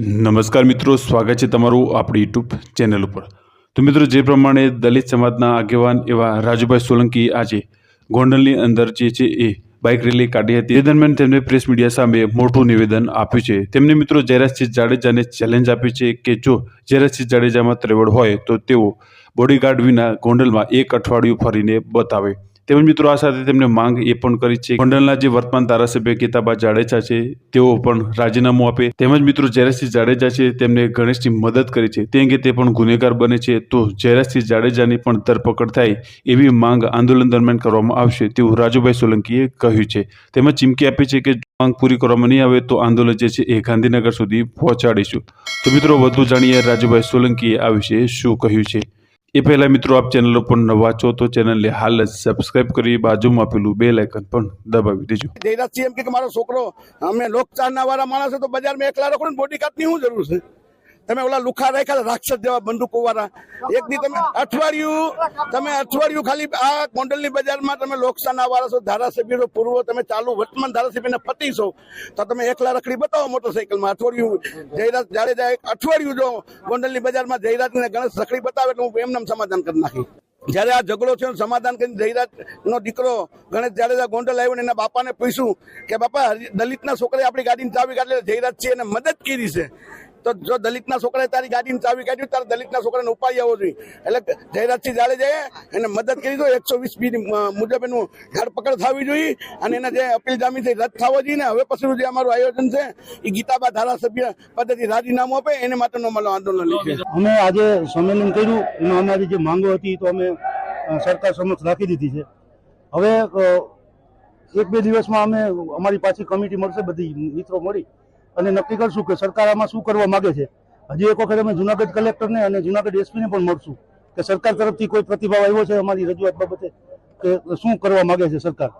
નમસ્કાર મિત્રો, સ્વાગત છે તમારું આપણી યુટ્યુબ ચેનલ ઉપર. તો મિત્રો, જે પ્રમાણે દલિત સમાજના આગેવાન એવા રાજુભાઈ સોલંકી આજે ગોંડલની અંદર જે છે એ બાઇક રેલી કાઢી હતી. એ દરમિયાન તેમણે પ્રેસ મીડિયા સામે મોટું નિવેદન આપ્યું છે. તેમને મિત્રો, જયરાજસિંહ જાડેજાને ચેલેન્જ આપી છે કે જો જયરાજસિંહ જાડેજામાં ત્રેવડ હોય તો તેઓ બોડીગાર્ડ વિના ગોંડલમાં એક અઠવાડિયું ફરીને બતાવે. તેમજ મિત્રો આ સાથે તેમને માંગ એ પણ કરી છે. ગોંડલના જે વર્તમાન ધારાસભ્ય ગીતાબા જાડેજા છે, તેઓ પણ રાજીનામું આપે. તેમજ મિત્રો જયરાજસિંહ જાડેજા છે, તેમને ગણેશની મદદ કરી છે. તે અંગે તે પણ ગુનેગાર બને છે. તો જયરાજસિંહ જાડેજાની પણ ધરપકડ થાય એવી માંગ આંદોલન દરમિયાન કરવામાં આવશે તેવું રાજુભાઈ સોલંકીએ કહ્યું છે. તેમજ ચીમકી આપી છે કે માંગ પૂરી કરવામાં નહીં આવે તો આંદોલન જે છે એ ગાંધીનગર સુધી પહોંચાડીશું. તો મિત્રો વધુ જાણીએ રાજુભાઈ સોલંકીએ આ વિશે શું કહ્યું છે. એ પહેલાં મિત્રો આપ ચેનલ ઉપર નવા છો તો ચેનલને હાલ જ સબસ્ક્રાઇબ કરી, બાજુમાં આપેલું બે લાઇકન પણ દબાવી દેજો. જયરાજસિંહ એમ કે મારો છોકરો, અમે લોકચારના વાળા માણસ તો બજારમાં એકલા રાખો ને બોડી કાર્ડની શું જરૂર છે? તમે ઓલા લુખા રાખ્યા રાક્ષસ જેવા બંદૂકો વાળા. એક દી તમે અઠવાડિયું તમે અઠવાડિયું ખાલી આ ગોંડલની બજારમાં તમે લોકસાના વાળા છો ધારાસભ્યો પૂર્વ, તમે ચાલુ વર્તમાન ધારાસભ્યને પતિ છો તો તમે એકલા રખડી બતાવો મોટરસાઇકલમાં અઠવાડિયું. જયરાજ જાડેજા એક અઠવાડિયું જો ગોંડલની બજારમાં જયરાજ ને ગણેશ રખડી બતાવે એટલે હું એમને સમાધાન કરી નાખી. જયારે આ ઝઘડો થયો ને સમાધાન કરીને જયરાજ નો દીકરો ગણેશ જાડેજા ગોંડલ આવ્યો ને એના બાપાને પૂછ્યું કે બાપા દલિતના છોકરાએ આપણી ગાડીની ચાવી કાઢી જયરાજ છે એને મદદ કરી છે. તો જો દલિતના છોકરાએ તારી ગાડીની ચાવી કાઢ્યું તારે દલિતના છોકરાને ઉપાડી આવવો જોઈએ. એટલે જયરાજસિંહ જાડેજાએ એને મદદ કરી દો એકસો વીસ બી મુજબ એનું ધરપકડ થવી જોઈએ અને એના જે અપીલ જામીનથી રદ થવો જોઈએ ને હવે પછીનું જે અમારું આયોજન છે એ ગીતાબા ધારાસભ્ય પદ્ધતિ રાજીનામું આપે એને માટેનું અમારું આંદોલન લીધું છે. અમે આજે સંમેલન કર્યું, એમાં અમારી જે માંગો હતી તો અમે સરકાર સમક્ષ રાખી દીધી છે. હવે એક બે દિવસમાં અમે અમારી પાછી કમિટી મળશે, બધી મિત્રો મળી. અને નક્કી કરશું કે સરકાર આમાં શું કરવા માંગે છે. હજી એક વખત અમે જુનાગઢ કલેક્ટરને અને જુનાગઢ એસપીને પણ મળશું કે સરકાર તરફથી કોઈ પ્રતિભાવ આવ્યો છે અમારી રજૂઆત બાબતે કે શું કરવા માંગે છે સરકાર.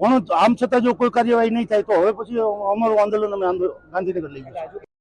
પણ આમ છતાં જો કોઈ કાર્યવાહી નહીં થાય તો હવે પછી અમારું આંદોલન અમે ગાંધીનગર લઈ જઈશું.